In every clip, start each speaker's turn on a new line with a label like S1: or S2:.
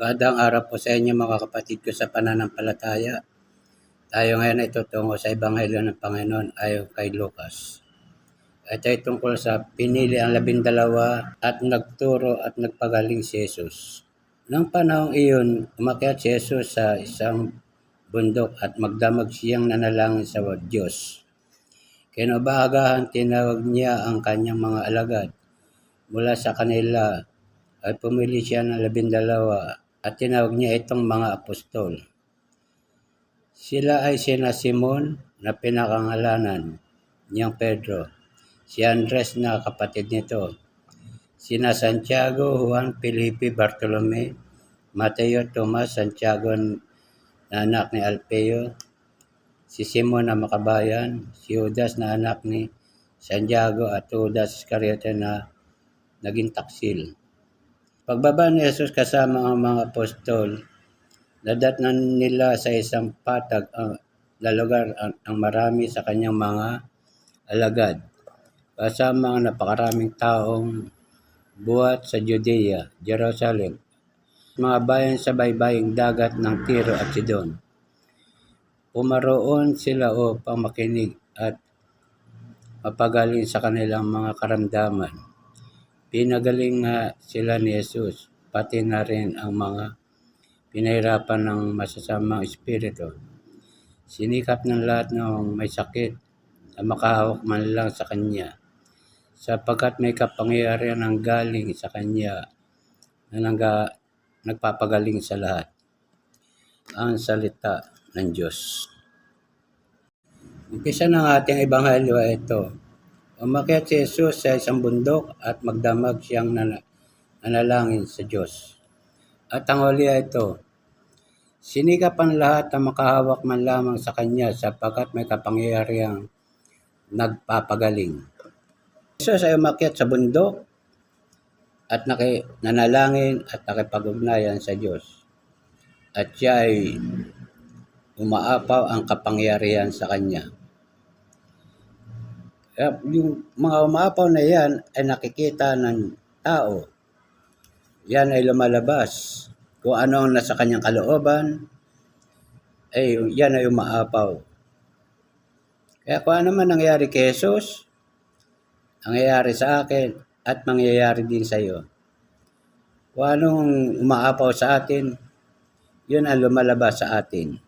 S1: Magandang araw po sa inyo mga kapatid ko sa pananampalataya. Tayo ngayon ay tutungo sa Ebanghelyo ng Panginoon ayon kay Lucas. Ito ay tungkol sa pinili ang labindalawa at nagturo at nagpagaling si Jesus. Nang panahong iyon, umakyat si Jesus sa isang bundok at magdamag siyang nanalangin sa Diyos. Kinabahagahan tinawag niya ang kanyang mga alagad. Mula sa kanila ay pumili siya ng labindalawa at tinawag niya itong mga apostol. Sila ay sina Simon na pinakangalanan niyang Pedro, si Andres na kapatid nito, sina Santiago, Juan, Felipe, Bartolome, Mateo, Tomas, Santiago na anak ni Alpeo, si Simon na makabayan, si Judas na anak ni Santiago at Judas Iscariote na naging taksil. Pagbaba ni Jesus kasama ang mga apostol, nadatnan nila sa isang patag ang na lugar ang, ang marami sa kanyang mga alagad. Kasama ang napakaraming taong buhat sa Judea, Jerusalem, mga bayan sa baybaying dagat ng Tiro at Sidon. Pumaroon sila upang makinig at mapagaling sa kanilang mga karamdaman. Pinagaling nga sila ni Jesus, pati na rin ang mga pinahirapan ng masasamang espiritu. Sinikap ng lahat ng may sakit na makahawak man lang sa Kanya, sapagkat may kapangyarihan ng galing sa Kanya na nangga, nagpapagaling sa lahat. Ang salita ng Diyos. Umpisa ng ating ebanghelyo ay ito. Umakyat si Jesus sa isang bundok at magdamag siyang nanalangin sa Diyos. At ang huli ay ito, sinikap ang lahat na makahawak man lamang sa Kanya sapagkat may kapangyarihang nagpapagaling. Jesus ay umakyat sa bundok at naki, nanalangin at nakipag-ugnayan sa Diyos. At siya ay umaapaw ang kapangyarihan sa Kanya. Yung mga umapaw na yan ay nakikita ng tao. Yan ay lumalabas. Kung ano ang nasa kanyang kalooban, ay yan ay umaapaw. Kaya kung ano man nangyari kay Jesus, nangyayari sa akin at mangyayari din sa iyo. Kung anong umaapaw sa atin, yun ang lumalabas sa atin.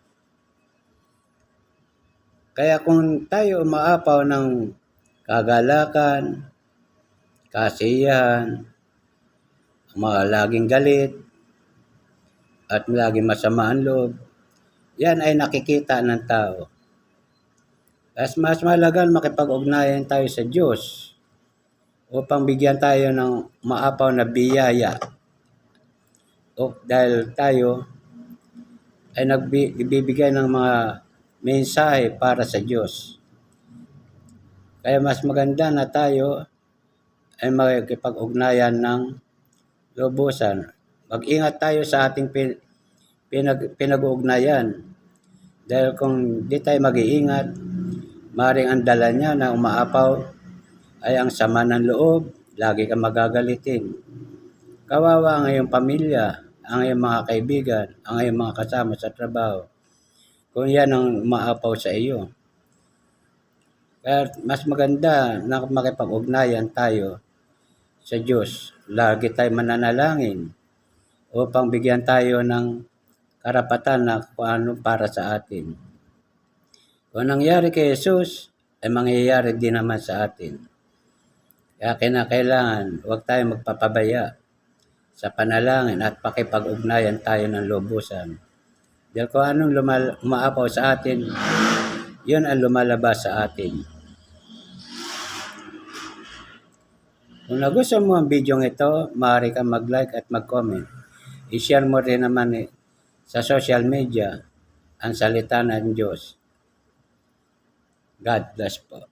S1: Kaya kung tayo umaapaw ng kagalakan, kasiyahan, mga laging galit, at laging masama ang loob, yan ay nakikita ng tao. Mas mas malagan makipag-ugnayan tayo sa Diyos upang bigyan tayo ng maapaw na biyaya. O dahil tayo ay nagbibigay ng mga mensahe para sa Diyos. Kaya mas maganda na tayo ay magkipag-ugnayan ng lubusan. Mag-ingat tayo sa ating pin, pinag, pinag-ugnayan. Dahil kung di tayo mag-iingat, maring ang dala niya na umaapaw ay ang sama ng loob, lagi kang magagalitin. Kawawa ang iyong pamilya, ang iyong mga kaibigan, ang iyong mga kasama sa trabaho. Kung yan ang umaapaw sa iyo. Kaya mas maganda na makipag-ugnayan tayo sa Diyos. Lagi tayo mananalangin upang bigyan tayo ng karapatan na kung ano para sa atin. Kung nangyari kay Jesus, ay mangyayari din naman sa atin. Kaya kinakailangan, huwag tayo magpapabaya sa panalangin at pakipag-ugnayan tayo ng lubusan. Dahil kung anong lumal- umaapaw sa atin, yun ang lumalabas sa atin. Kung nagustuhan mo ang video ito, maaari kang mag-like at mag-comment. I-share mo rin naman eh, sa social media ang salita ng Diyos. God bless po.